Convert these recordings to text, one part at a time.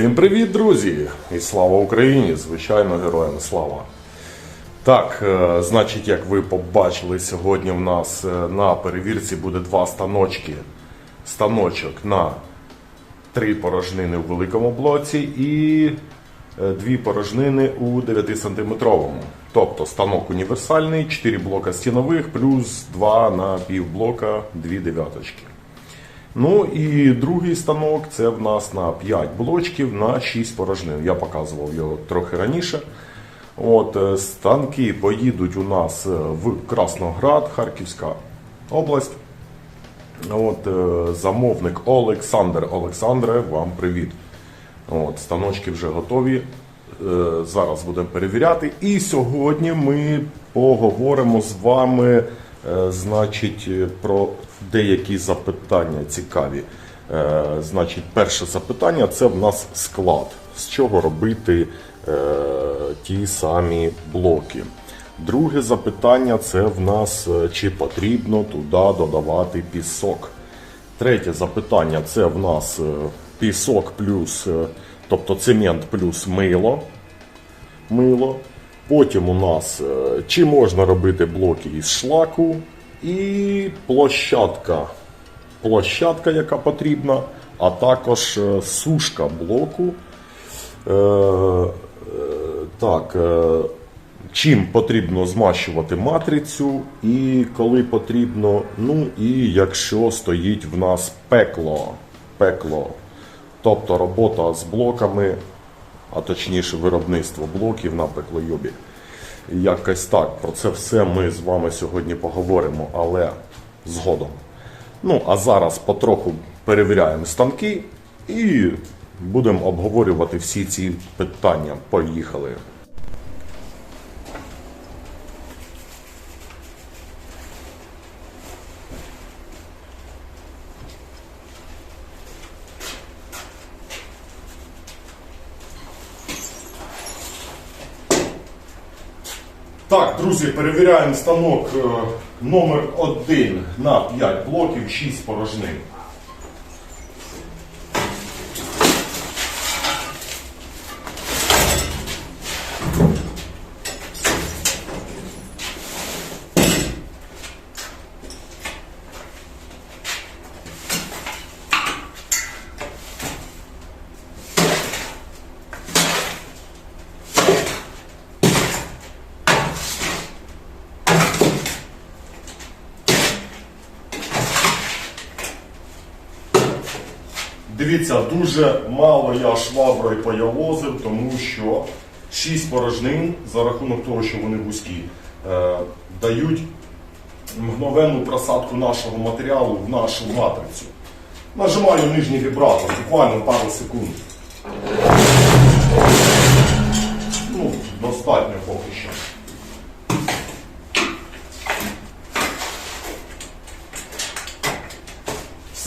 Всім привіт, друзі! І слава Україні! Звичайно, героям слава! Так, е, значить, як ви побачили, сьогодні в нас е, на перевірці буде два станочки. Станочок на три порожнини в великому блоці і е, дві порожнини у 9-сантиметровому. Тобто станок універсальний, 4 блока стінових, плюс 2 на півблока, 2 дев'яточки. Ну і другий станок це в нас на 5 блочків на 6 порожнин. Я показував його трохи раніше. От, е, станки поїдуть у нас е, в Красноград, Харківська область. От, е, замовник Олександр Олександре, вам привіт. От, станочки вже готові. Зараз будемо перевіряти. І сьогодні ми поговоримо з вами значить, е, про деякі запитання цікаві. Е, Значить, перше запитання це в нас склад. З чого робити е, ті самі блоки. Друге запитання це в нас е, чи потрібно туди додавати пісок. Третє запитання це в нас е, пісок плюс, е, тобто цемент плюс мило. мило. Потім у нас е, чи можна робити блоки із шлаку і площадка. Площадка, яка потрібна, а також е, сушка блоку. Е, е, так, чим потрібно змащувати матрицю, і коли потрібно, ну і якщо стоїть в нас пекло. пекло. Тобто робота з блоками, а точніше виробництво блоків на пеклойобі. Якось так. Про це все ми з вами сьогодні поговоримо, але згодом. Ну, а зараз потроху перевіряємо станки і будемо обговорювати всі ці питання. Поїхали. Так, друзі, перевіряємо станок е, номер 1 на 5 блоків, 6 порожнин. Дивіться, дуже мало я шваброю появозив, тому що 6 порожнин за рахунок того, що вони вузькі, е, дають мгновенну просадку нашого матеріалу в нашу матрицю. Нажимаю нижній вібратор, буквально пару секунд.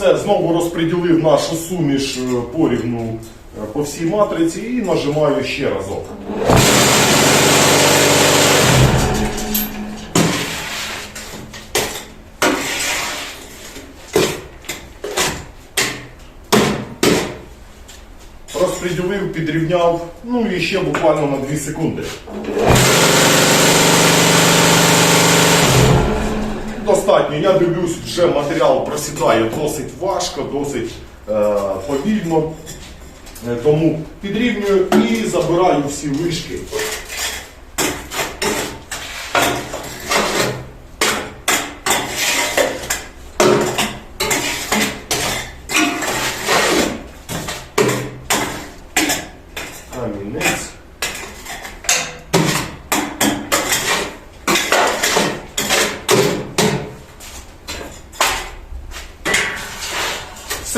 Все, знову розподілив нашу суміш е, порівну е, по всій матриці і нажимаю ще разок. Розподілив, підрівняв, ну і ще буквально на 2 секунди. Достатньо. Я дивлюсь, вже матеріал просідає досить важко, досить е, повільно. Е, Тому підрівнюю і забираю всі вишки.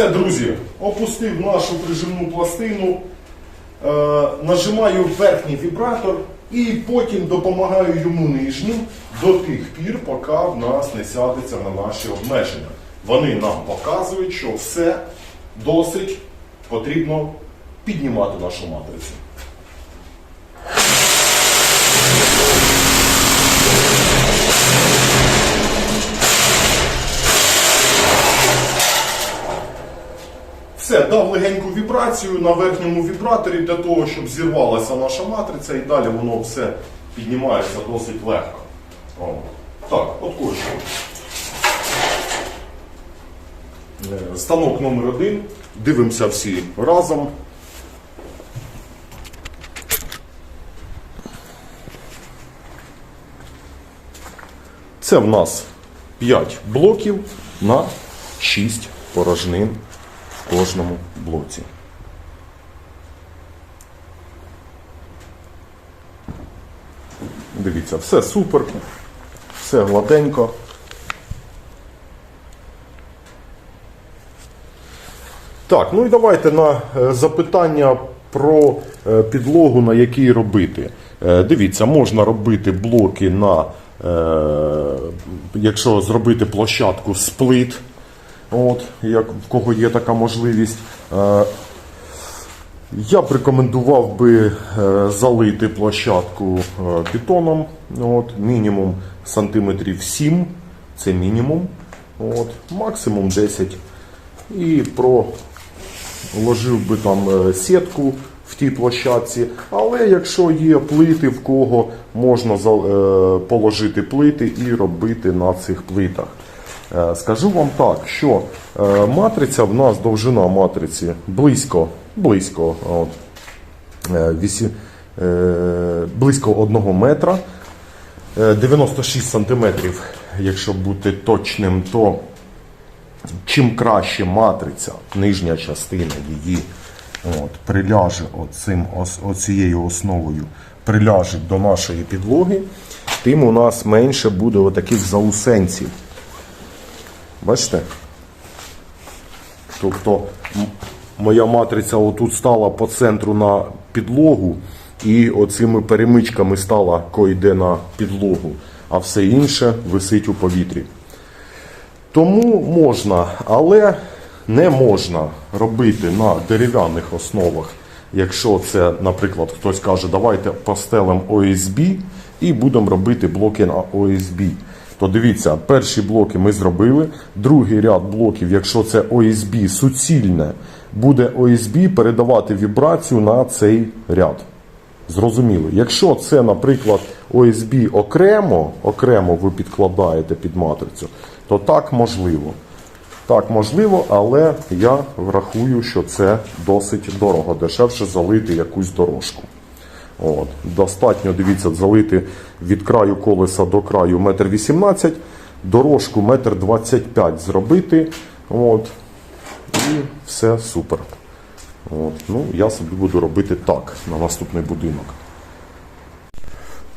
Друзі, опустив нашу прижимну пластину, е, нажимаю верхній вібратор і потім допомагаю йому нижнім до тих пір, поки в нас не сядеться на наші обмеження. Вони нам показують, що все досить потрібно піднімати нашу матрицю. Все, дав легеньку вібрацію на верхньому вібраторі для того, щоб зірвалася наша матриця і далі воно все піднімається досить легко. О. Так, откочуємо. Е, Станок номер один. Дивимося всі разом. Це в нас 5 блоків на 6 порожнин кожному блоці. Дивіться, все супер, все гладенько. Так, ну і давайте на е, запитання про е, підлогу, на якій робити. Е, Дивіться, можна робити блоки на, якщо зробити площадку з плит, от, як в кого є така можливість. Е, я б рекомендував би е, залити площадку е, бетоном, от, мінімум сантиметрів 7, це мінімум, от, максимум 10. І проложив би там сітку в тій площадці. Але якщо є плити, в кого можна положити плити і робити на цих плитах. Е, Скажу вам так, що е, матриця в нас довжина матриці близько, близько, от, е, вісі- е, близько 1 метра, е, 96 сантиметрів, якщо бути точним, то чим краще матриця, нижня частина її от, приляже оцим, оцією основою, приляже до нашої підлоги, тим у нас менше буде отаких заусенців. Бачите? Тобто моя матриця отут стала по центру на підлогу, і оцими перемичками стала койде на підлогу, а все інше висить у повітрі. Тому можна, але не можна робити на дерев'яних основах. Якщо це, наприклад, хтось каже, давайте постелем ОСБ і будемо робити блоки на ОСБ. То дивіться, перші блоки ми зробили, другий ряд блоків, якщо це ОСБ суцільне, буде ОСБ передавати вібрацію на цей ряд. Зрозуміло. Якщо це, наприклад, ОСБ окремо, окремо ви підкладаєте під матрицю, то так можливо. Так можливо, але я врахую, що це досить дорого. Дешевше залити якусь дорожку. От. Достатньо, дивіться, залити від краю колеса до краю 1,18 м, дорожку 1,25 м зробити. От. І все супер. От. Ну, я собі буду робити так на наступний будинок.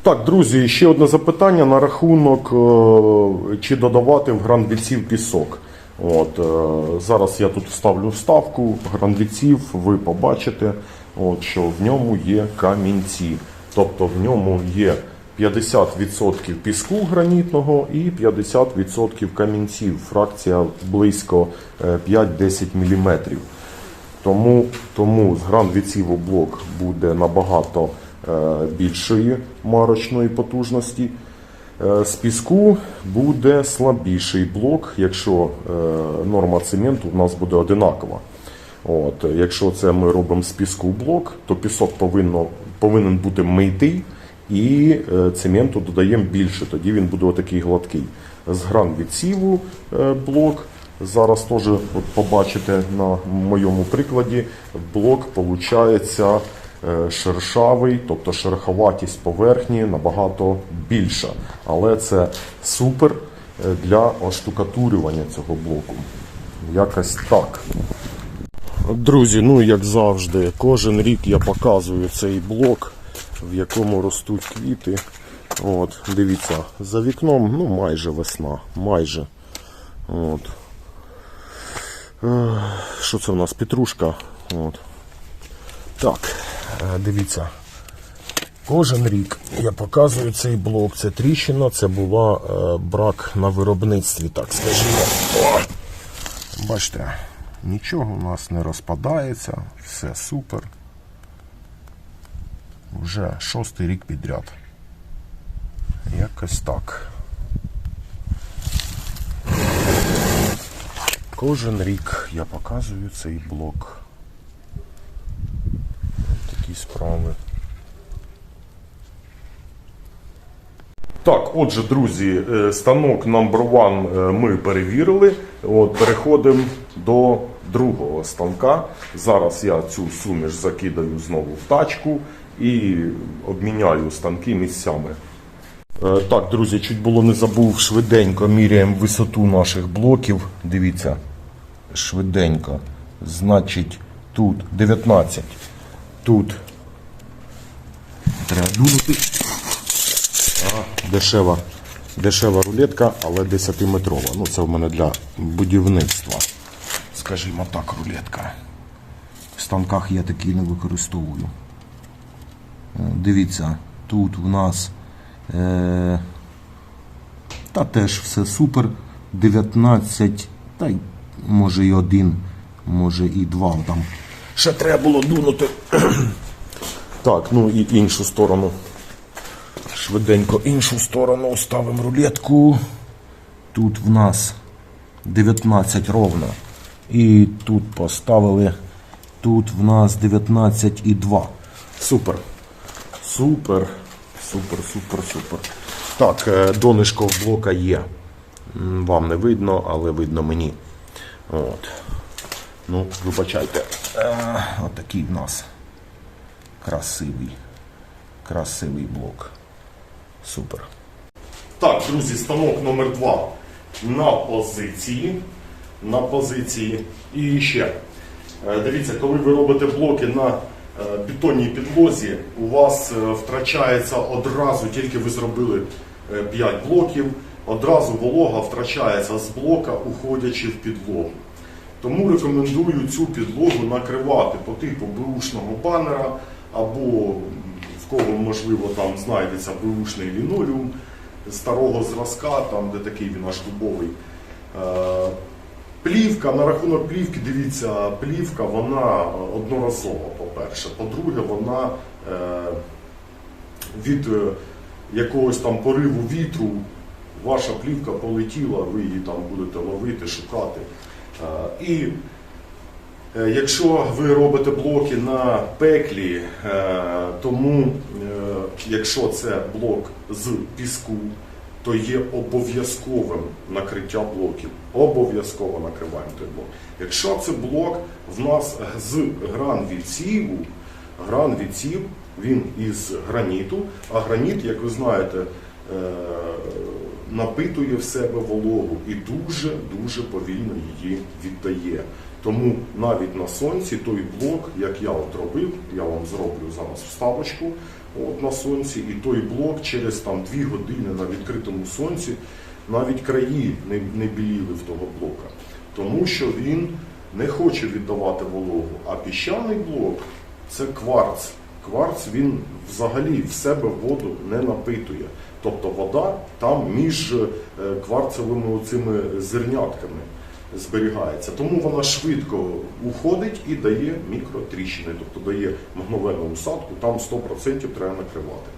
Так, друзі, ще одне запитання на рахунок, е, чи додавати в гранвіців пісок. От, е, зараз я тут вставлю вставку гранвіців, ви побачите, от, що в ньому є камінці. Тобто в ньому є 50% піску гранітного і 50% камінців. Фракція близько е, 5-10 мм. Тому, тому з гранд-відсіву блок буде набагато е, більшої марочної потужності. Е, з піску буде слабіший блок, якщо е, норма цементу у нас буде одинакова. От, якщо це ми робимо з піску блок, то пісок повинно, повинен бути митий і е, цементу додаємо більше, тоді він буде отакий гладкий. З гран відсіву е, блок. Зараз теж от побачите на моєму прикладі, блок виходить шершавий, тобто шероховатість поверхні набагато більша. Але це супер е, для оштукатурювання цього блоку. Якось так. Друзі, ну як завжди, кожен рік я показую цей блок, в якому ростуть квіти. От, дивіться, за вікном ну майже весна, майже. От. Е, Що це в нас? Петрушка. От. Так, е, дивіться. Кожен рік я показую цей блок. Це тріщина, це була е, брак на виробництві, так скажімо. Бачите, нічого у нас не розпадається, все супер. Вже шостий рік підряд. Якось так. Кожен рік я показую цей блок. Такі справи. Так, отже, друзі, е, станок number one е, ми перевірили. От, переходимо до другого станка. Зараз я цю суміш закидаю знову в тачку і обміняю станки місцями. Е, Так, друзі, чуть було не забув, швиденько міряємо висоту наших блоків. Дивіться, швиденько. Значить, тут 19. Тут треба дунути. Дешева, дешева рулетка, але 10-метрова. Ну, це в мене для будівництва. Скажімо так, рулетка. В станках я такі не використовую. Е, Дивіться, тут в нас е, та теж все супер. 19, та й може і один, може і два там. Ще треба було дунути. Так, ну і іншу сторону. Швиденько іншу сторону ставимо рулетку. Тут в нас 19 ровно. І тут поставили. Тут в нас 19,2. Супер. Супер. Супер, супер, супер. Так, е, донишко в блока є. Вам не видно, але видно мені. От. Ну, вибачайте. Е, Отакий в нас красивий. Красивий блок. Супер. Так, друзі, станок номер 2 на позиції. На позиції. І ще. Е, Дивіться, коли ви робите блоки на е, бетонній підлозі, у вас е, втрачається одразу, тільки ви зробили 5 блоків, одразу волога втрачається з блока, уходячи в підлогу. Тому рекомендую цю підлогу накривати по типу бушного банера або кого можливо там знайдеться бушний лінолеум старого зразка, там де такий він аж дубовий. Е, Плівка, на рахунок плівки, дивіться, плівка вона одноразова, по-перше. По-друге, вона е, від е, якогось там пориву вітру, ваша плівка полетіла, ви її там будете ловити, шукати. І Якщо ви робите блоки на пеклі, е, тому е, якщо це блок з піску, то є обов'язковим накриття блоків. Обов'язково накриваємо той блок. Якщо це блок в нас з гран відсіву, гран відсів, він із граніту, а граніт, як ви знаєте, е, напитує в себе вологу і дуже-дуже повільно її віддає. Тому навіть на сонці той блок, як я от робив, я вам зроблю зараз вставочку от на сонці, і той блок через там 2 години на відкритому сонці навіть краї не, не біліли в того блока. Тому що він не хоче віддавати вологу. А піщаний блок це кварц. Кварц він взагалі в себе воду не напитує. Тобто вода там між е, кварцевими оцими зернятками зберігається. Тому вона швидко уходить і дає мікротріщини, тобто дає мгновенну усадку, там 100% треба накривати.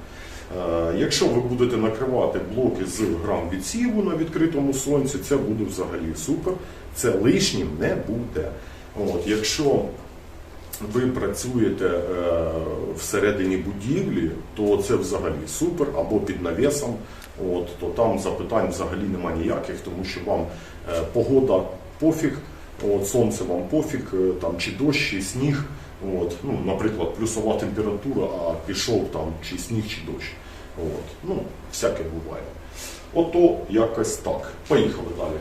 Е, Якщо ви будете накривати блоки з грам відсіву на відкритому сонці, це буде взагалі супер. Це лишнім не буде. От, якщо ви працюєте е, всередині будівлі, то це взагалі супер, або під навісом, от, то там запитань взагалі немає ніяких, тому що вам е, погода пофіг, от, сонце вам пофіг, е, там, чи дощ, чи сніг. От, ну, наприклад, плюсова температура, а пішов там чи сніг, чи дощ. От, ну, всяке буває. Ото якось так. Поїхали далі.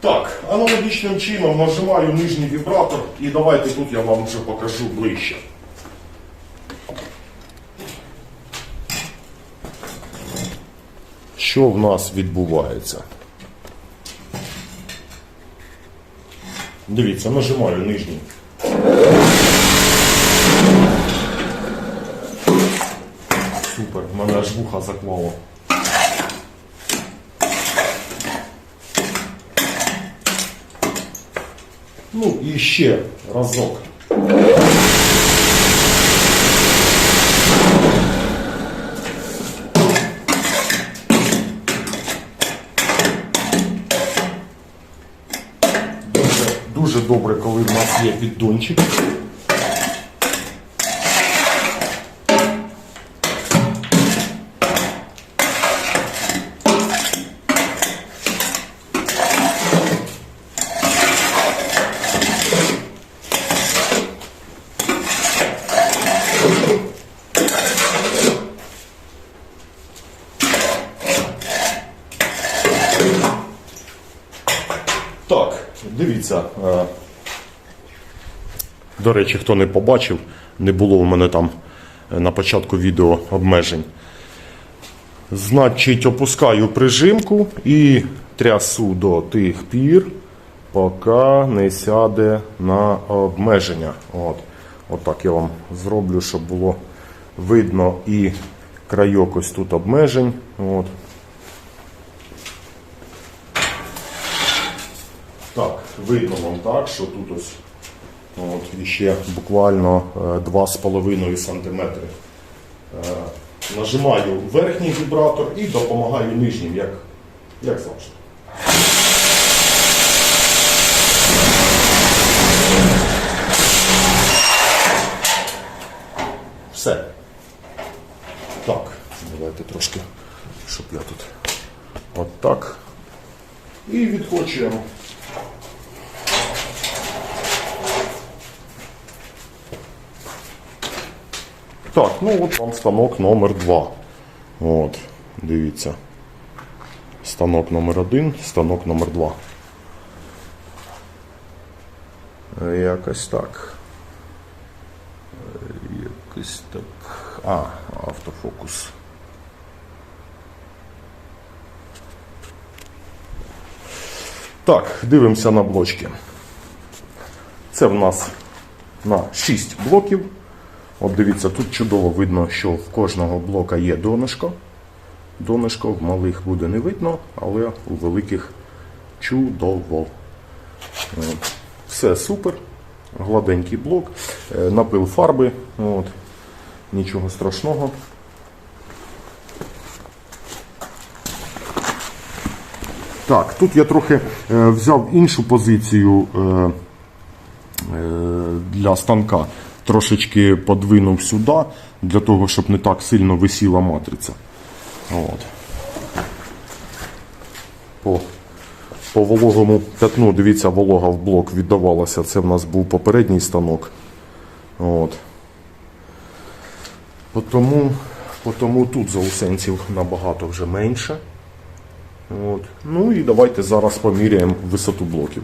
Так, аналогічним чином нажимаю нижній вібратор і давайте тут я вам вже покажу ближче. Що в нас відбувається? Дивіться, нажимаю нижній. Супер, в мене аж вуха заклало. Ну і ще разок. Дуже, дуже добре, коли в нас є піддончик. Дивіться. е, До речі, хто не побачив, не було у мене там е, на початку відео обмежень. Значить, опускаю прижимку і трясу до тих пір, поки не сяде на обмеження. От. От так я вам зроблю, щоб було видно і крайок ось тут обмежень. От. Так, видно вам так, що тут ось от, ще буквально е, 2,5 см. Е, Нажимаю верхній вібратор і допомагаю нижнім, як, як завжди. Все. Так, давайте трошки, щоб я тут. От так. І відкочуємо. Так, ну от вам станок номер 2 От, дивіться. Станок номер 1 станок номер 2 Якось так. Якось так. А, автофокус. Так, дивимося на блочки. Це в нас на 6 блоків. От дивіться, тут чудово видно, що в кожного блока є донышко. Донышко в малих буде не видно, але у великих чудово. От. Все супер. Гладенький блок, Е, напил фарби. От. Нічого страшного. Так, тут я трохи е, взяв іншу позицію. Е, е, для станка трошечки подвинув сюди, для того, щоб не так сильно висіла матриця. От. По, по вологому пятну, дивіться, волога в блок віддавалася. Це в нас був попередній станок. От. Потому, потому тут заусенців набагато вже менше. От. Ну і давайте зараз поміряємо висоту блоків.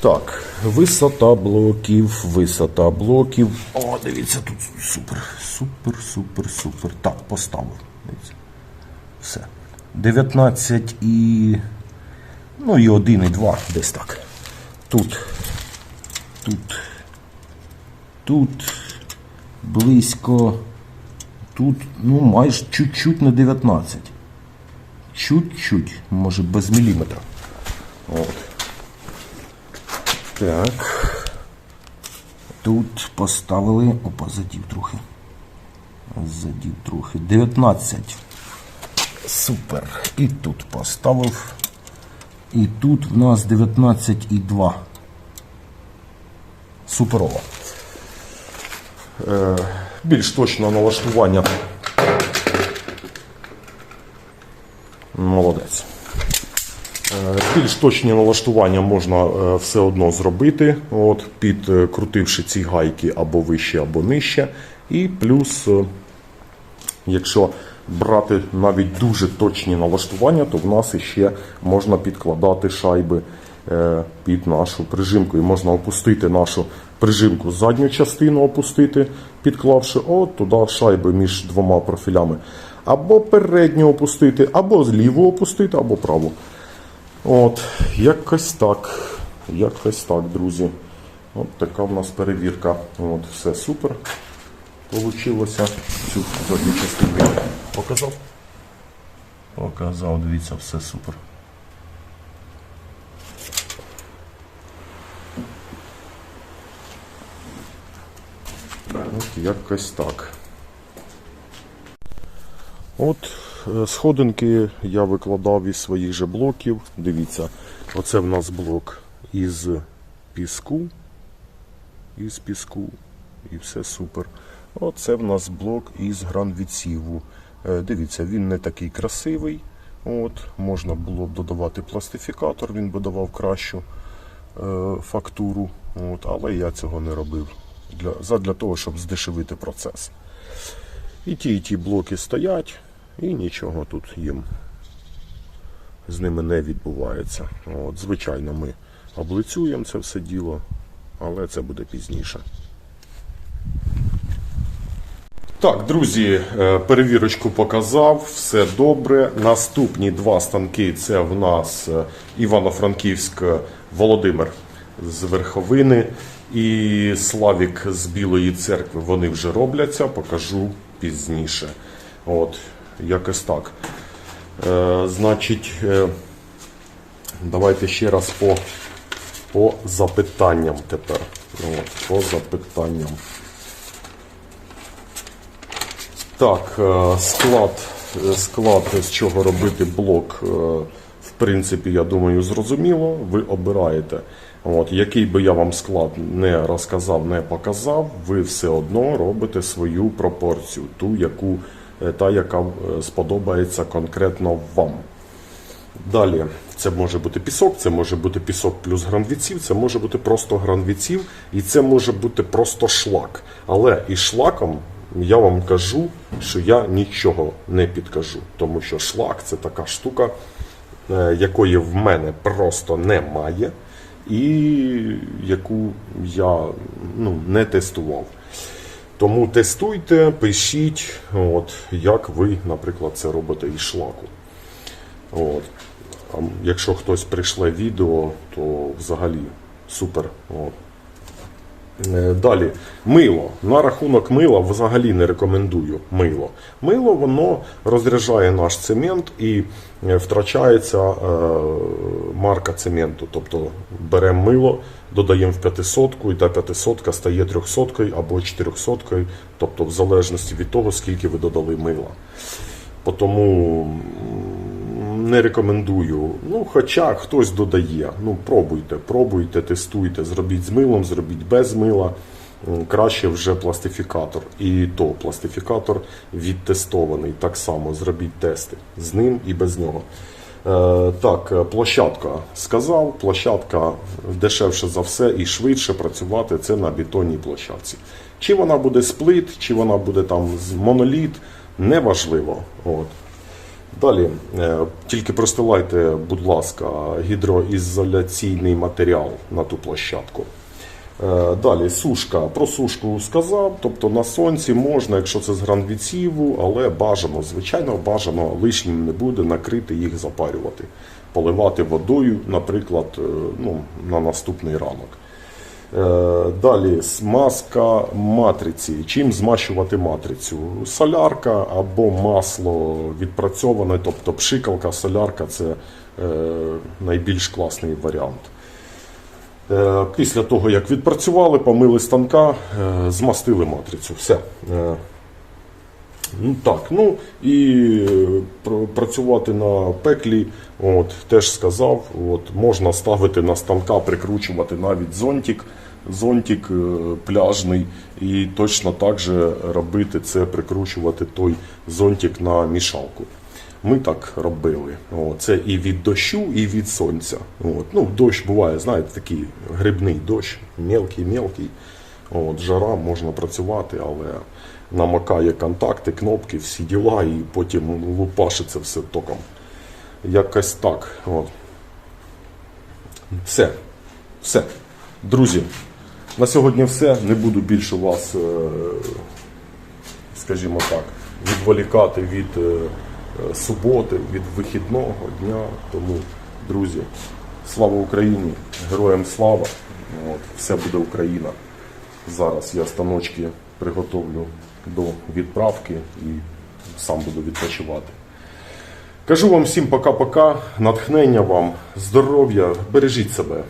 Так, висота блоків, висота блоків. О, дивіться, тут супер, супер, супер, супер. Так, поставив. Дивіться. Все. 19 і. Ну і 1, і 2, десь так. Тут. Тут. Тут. Близько. Тут, ну, майже чуть-чуть на 19. Чуть-чуть, може без міліметра. От. Так. Тут поставили. Опа, задів трохи. Задів трохи. 19. Супер. І тут поставив. І тут в нас 19,2. Суперово. Е, більш точно налаштування. Молодець. Е, Більш точні налаштування можна е, все одно зробити, от, підкрутивши ці гайки або вище, або нижче. І плюс, е, якщо брати навіть дуже точні налаштування, то в нас ще можна підкладати шайби е, під нашу прижимку. І можна опустити нашу прижимку, задню частину опустити, підклавши от туди шайби між двома профілями. або передню опустити, або зліву опустити, або праву. От, якось так. Якось так, друзі. От така в нас перевірка. От, все супер. Получилося. Цю задню частину показав. Показав, дивіться, все супер. От якось так. От сходинки я викладав із своїх же блоків. Дивіться, оце в нас блок із піску. Із піску. І все супер. Оце в нас блок із гранвідсіву. Е, Дивіться, він не такий красивий. От, можна було б додавати пластифікатор, він би давав кращу е, фактуру. От, але я цього не робив. Для, задля того, щоб здешевити процес. І ті, і ті блоки стоять, і нічого тут їм з ними не відбувається. От, звичайно, ми облицюємо це все діло, але це буде пізніше. Так, друзі, е, перевірочку показав, все добре. Наступні два станки це в нас е, Івано-Франківськ Володимир з Верховини і Славік з Білої церкви. Вони вже робляться, покажу пізніше. От, якось так. Е, значить, е, давайте ще раз по, по запитанням тепер. От, по запитанням. Так, е, склад, е, склад, з чого робити блок, е, в принципі, я думаю, зрозуміло. Ви обираєте. От, який би я вам склад не розказав, не показав, ви все одно робите свою пропорцію, ту, яку, та, яка е, сподобається конкретно вам. Далі, це може бути пісок, це може бути пісок плюс гранвіців, це може бути просто гранвіців, і це може бути просто шлак. Але із шлаком я вам кажу, що я нічого не підкажу, тому що шлак це така штука, е, якої в мене просто немає, і яку я ну, не тестував. Тому тестуйте, пишіть, от, як ви, наприклад, це робите із шлаку. От. А якщо хтось прийшле відео, то взагалі супер. От. Е, Далі, мило. На рахунок мила взагалі не рекомендую мило. Мило воно розряджає наш цемент і е, втрачається е, марка цементу. Тобто беремо мило, додаємо в 500 і та 500 стає 300 або 400, тобто в залежності від того, скільки ви додали мила. Тому не рекомендую. Ну, хоча хтось додає. Ну, пробуйте, пробуйте, тестуйте, зробіть з милом, зробіть без мила. Краще вже пластифікатор. І то пластифікатор відтестований. Так само зробіть тести з ним і без нього. Е, так, е, площадка сказав, площадка дешевше за все і швидше працювати це на бетонній площадці. Чи вона буде сплит, чи вона буде там моноліт, неважливо. От. Далі, е, тільки простилайте, будь ласка, гідроізоляційний матеріал на ту площадку. Е, Далі сушка. Про сушку сказав. Тобто на сонці можна, якщо це з гранвіціву, але бажано, звичайно, бажано лишнім не буде накрити їх, запарювати, поливати водою, наприклад, е, ну, на наступний ранок. Е, Далі смазка матриці. Чим змащувати матрицю? Солярка або масло відпрацьоване, тобто пшикалка, солярка це е, найбільш класний варіант. Е, Після того, як відпрацювали, помили станка, змастили матрицю. Все. Ну так, ну і е, працювати на пеклі, от теж сказав, от можна ставити на станка, прикручувати навіть зонтик, зонтик е, пляжний, і точно так же робити це, прикручувати той зонтик на мішалку. Ми так робили. О, це і від дощу, і від сонця. От. Ну, дощ буває, знаєте, такий грибний дощ, мелкий-мелкий. От, жара можна працювати, але намакає контакти, кнопки, всі діла, і потім лупашиться все током. Якось так. От. Все. Все. Друзі, на сьогодні все. Не буду більше вас, е, скажімо так, відволікати від е, суботи, від вихідного дня. Тому, друзі, слава Україні! Героям слава! От, все буде Україна. Зараз я станочки приготовлю до відправки і сам буду відпочивати. Кажу вам всім пока-пока, натхнення вам, здоров'я, бережіть себе.